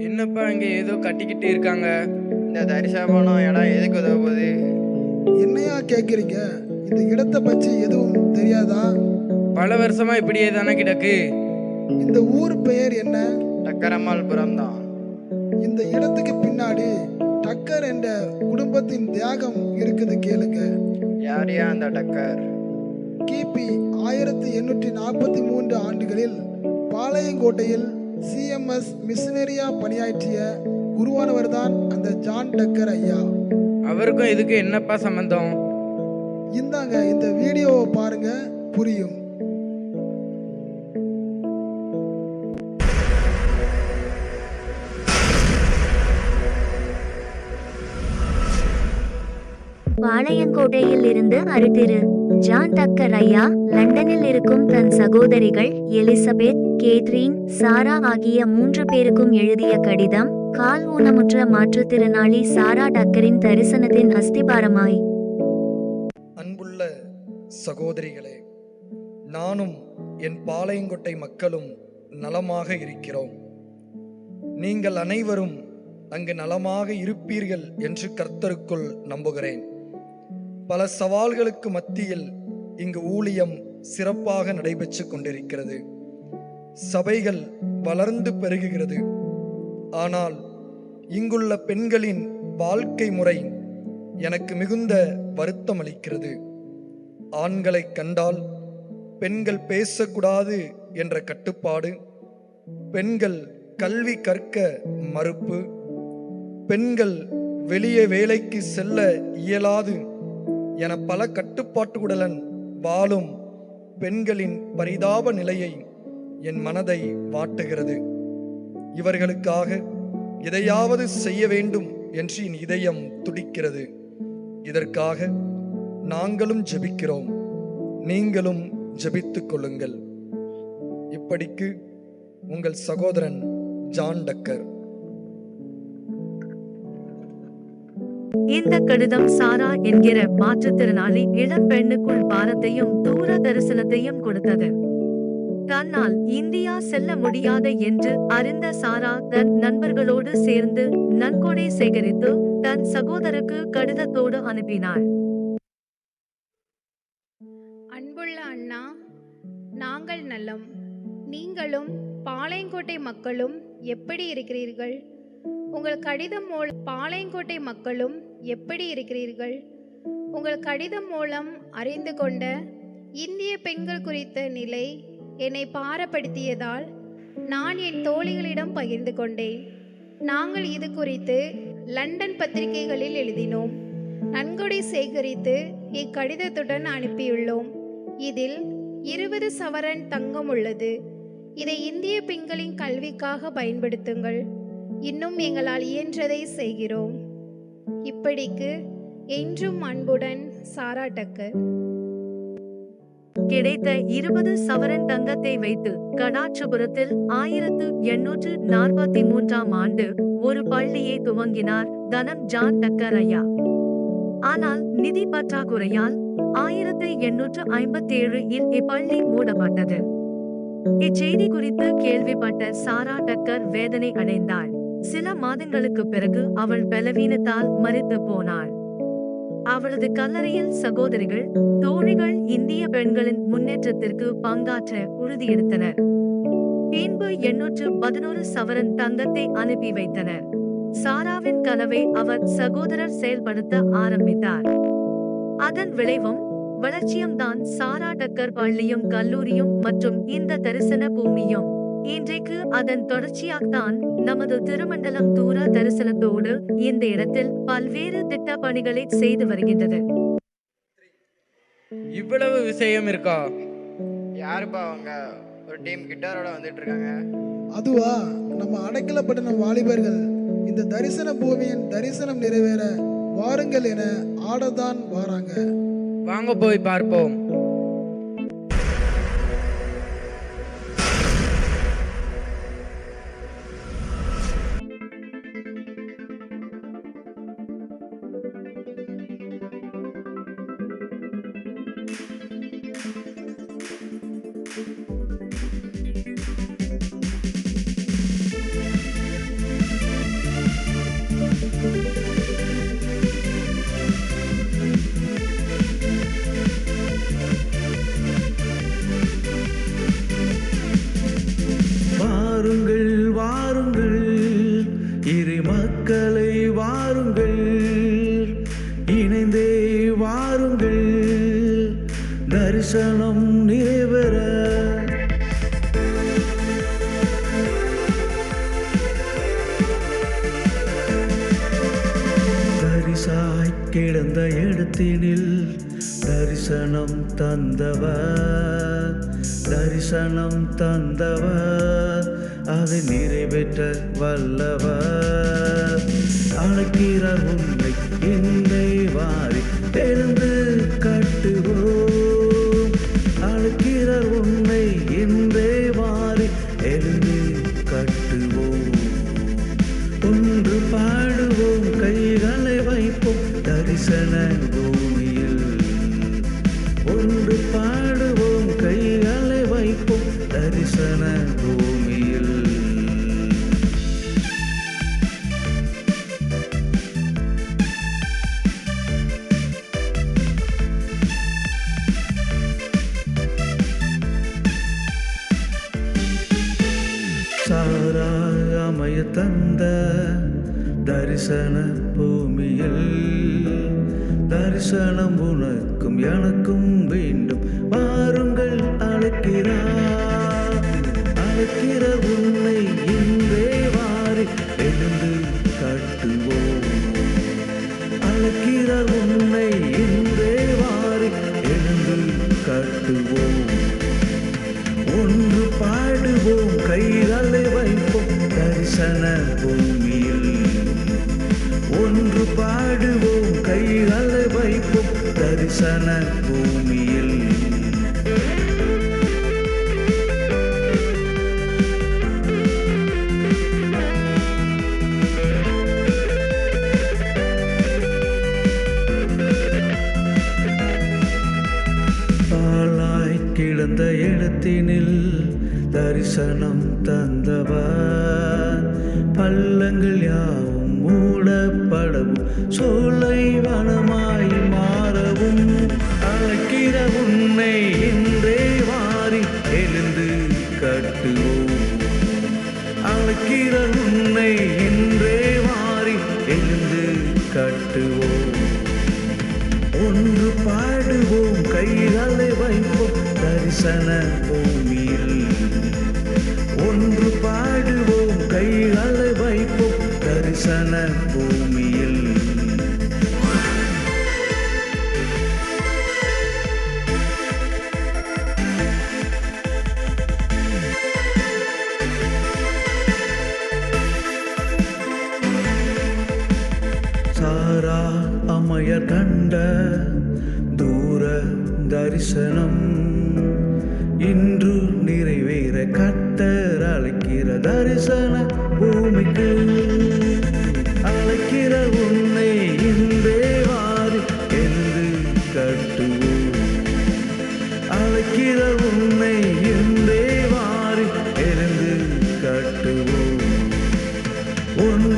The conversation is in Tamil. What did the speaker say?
என்னப்பா இங்க ஏதோ கட்டிக்கிட்டு இருக்காங்க? இந்த தரிசனம் இடம் எதுக்கு உதவ போகுது? என்னையா கேட்குறீங்க இந்த இடத்தை பற்றி எதுவும் தெரியாதா? பல வருஷமா இப்படியே தானே கிடக்கு. இந்த ஊர் பெயர் என்ன? டக்கரம்மாள்புரம் தான். இந்த இடத்துக்கு பின்னாடி டக்கர் என்ற குடும்பத்தின் தியாகம் இருக்குது கேளுங்க. யாரையா அந்த டக்கர்? கிபி ஆயிரத்தி எண்ணூற்றி நாற்பத்தி மூன்று ஆண்டுகளில் பாளையங்கோட்டையில் சிஎம்எஸ் மிஷினரியா பணியாற்றிய குருவானவர் தான் அந்த ஜான் டக்கர் ஐயா. அவருக்கும் இதுக்கு என்னப்பா சம்பந்தம்? இந்தாங்க இந்த வீடியோவை பாருங்க புரியும். பாளையங்கோட்டையில் இருந்து அருத்திரு ஜான் டக்கர் ஐயா லண்டனில் இருக்கும் தன் சகோதரிகள் எலிசபெத் கேத்ரீன் சாரா ஆகிய மூன்று பேருக்கும் எழுதிய கடிதம் கால் ஊனமுற்ற மாற்றுத்திறனாளி சாரா டக்கரின் தரிசனத்தின் அஸ்திபாரமாய். அன்புள்ள சகோதரிகளே நானும் என் பாளையங்கொட்டை மக்களும் நலமாக இருக்கிறோம். நீங்கள் அனைவரும் அங்கு நலமாக இருப்பீர்கள் என்று கர்த்தருக்குள் நம்புகிறேன். பல சவால்களுக்கு மத்தியில் இங்கு ஊழியம் சிறப்பாக நடைபெற்று கொண்டிருக்கிறது. சபைகள் வளர்ந்து பெருகுகிறது. ஆனால் இங்குள்ள பெண்களின் வாழ்க்கை முறை எனக்கு மிகுந்த வருத்தம் அளிக்கிறது. ஆண்களை கண்டால் பெண்கள் பேசக்கூடாது என்ற கட்டுப்பாடு பெண்கள் கல்வி கற்க மறுப்பு பெண்கள் வெளியே வேலைக்கு செல்ல இயலாது என பல கட்டுப்பாட்டுடன் வாழும் பெண்களின் பரிதாப நிலையை என் மனதை வாட்டுகிறது. இவர்களுக்காக எதையாவது செய்ய வேண்டும் என்று என் இதயம் துடிக்கிறது. இதற்காக நாங்களும் ஜெபிக்கிறோம். நீங்களும் ஜெபித்துக் கொள்ளுங்கள். இப்படிக்கு உங்கள் சகோதரன் ஜான் டக்கர். இந்த கடிதம் சாரா என்கிற மாற்றுத்திறனாளி இளம் பெண்ணுக்குள் பாரத்தையும் தூர தரிசனத்தையும் கொடுத்தது. தன்னால் இந்தியா செல்ல முடியாது என்று அறிந்த சாரா தன் நண்பர்களோடு சேர்ந்து நன்கொடை சேகரித்து தன் சகோதரருக்கு கடிதத்தோடு அனுப்பினாள். அன்புள்ள அண்ணா நாங்கள் நலம். நீங்களும் பாளையங்கோட்டை மக்களும் எப்படி இருக்கிறீர்கள்? உங்கள் கடிதம் மூலம் பாளையங்கோட்டை மக்களும் எப்படி இருக்கிறீர்கள்? உங்கள் கடிதம் மூலம் அறிந்து கொண்ட இந்திய பெண்கள் குறித்த நிலை என்னை பாரப்படுத்தியதால் நான் என் தோழிகளிடம் பகிர்ந்து கொண்டேன். நாங்கள் இது குறித்து லண்டன் பத்திரிகைகளில் எழுதினோம். நன்கொடை சேகரித்து இக்கடிதத்துடன் அனுப்பியுள்ளோம். இதில் இருபது சவரன் தங்கம் உள்ளது. இதை இந்திய பெண்களின் கல்விக்காக பயன்படுத்துங்கள். இன்னும் எங்களால் இயன்றதை செய்கிறோம். இப்படிக்கு என்றும் அன்புடன் சாரா டக்கர் கிடைத்த இருபது சவரன் தங்கத்தை வைத்து கடாட்சபுரத்தில் ஆயிரத்து எண்ணூற்று நாற்பத்தி மூன்றாம் ஆண்டு ஒரு பள்ளியை துவங்கினார் தனம் ஜான் டக்கர் ஐயா ஆனால் நிதி பற்றாக்குறையால் ஆயிரத்து எண்ணூற்று ஐம்பத்தி ஏழு இல் இப்பள்ளி மூடப்பட்டது. இச்செய்தி குறித்து கேள்விப்பட்ட சாரா டக்கர் வேதனை அடைந்தார். சில மாதங்களுக்கு பிறகு அவள் பலவீனத்தால் மறித்து போனாள். அவளது கல்லறையில் சகோதரிகள் தோழிகள் இந்திய பெண்களின் முன்னேற்றத்திற்கு பங்காற்ற உறுதியெடுத்தனர் பின்பு எண்ணூற்று பதினோரு சவரன் தங்கத்தை அனுப்பி வைத்தனர். சாராவின் கனவை அவர் சகோதரர் செயல்படுத்த ஆரம்பித்தார். அதன் விளைவும் வளர்ச்சியும்தான் சாரா டக்கர் பள்ளியும் கல்லூரியும் மற்றும் இந்த தரிசன பூமியும். இன்றைக்கு அதன் தொடர்ச்சியாகத்தான் நமது திருமண்டலம் தூர தரிசனத்தோடு இந்த இடத்தில் பல்வேறு திட்ட பணிகளை செய்து வருகின்றது. இவ்வளவு விஷயம் இருக்கா? யாருப்பா அவங்க? ஒரு டீம் கிட்டாரோட வந்துட்டு இருக்காங்க அதுவா? நம்ம அடைக்கலப்பட்டினம் வாலிபர்கள் இந்த தரிசன பூமியின் தரிசனம் நிறைவேற வாருங்கள் என ஆடத்தான் வாராங்க. வாங்க போய் பார்ப்போம். இடத்தினில் தரிசனம் தந்தவர் தரிசனம் தந்தவர் அதை நிறைவேற்ற வல்லவர். அழைக்கிறார் உண்மை இந்த பூமியில். ஒன்று பாடுவோம் கைகளை வைப்போம் தரிசன பூமியில். சாராய் அமைய தந்த தரிசன பூமியில். தரிசனம் உனக்கும் எனக்கும் வேண்டும். வாருங்கள் அழைக்கிறார் அழைக்கிற உன்னை இன்றே வாரி எழுந்து கட்டுவோம். அழைக்கிற உன்னை இன்றே வாரி எழுந்து கட்டுவோம். ஒன்று பாடுவோம் கைகளை வைப்போம். தரிசன பூமியில் தரிசன பூமியில் பாலாய் கிடந்த இடத்தினில் தரிசனம் தந்தவர். பள்ளங்கள் யாவும் மூடப்படவும். சோலை வனமா உன்னை இன்றே மாறி எழுந்து கட்டுவோம். ஒன்று பாடுவோம் கைகளை வைப்போம் தரிசன பூமியில். ஒன்று பாடுவோம் கைகளை வைப்போம் தரிசன பூமி தரிசனம் இன்று நிறைவேற கத்தர் அழைக்கிற தரிசன பூமிக்கு அழைக்கிற உன்னை இன்றே வாரி என்று கட்டுவோம். அழைக்கிற உன்னை இன்றே வாரி எழுந்து கட்டுவோம். ஒன்று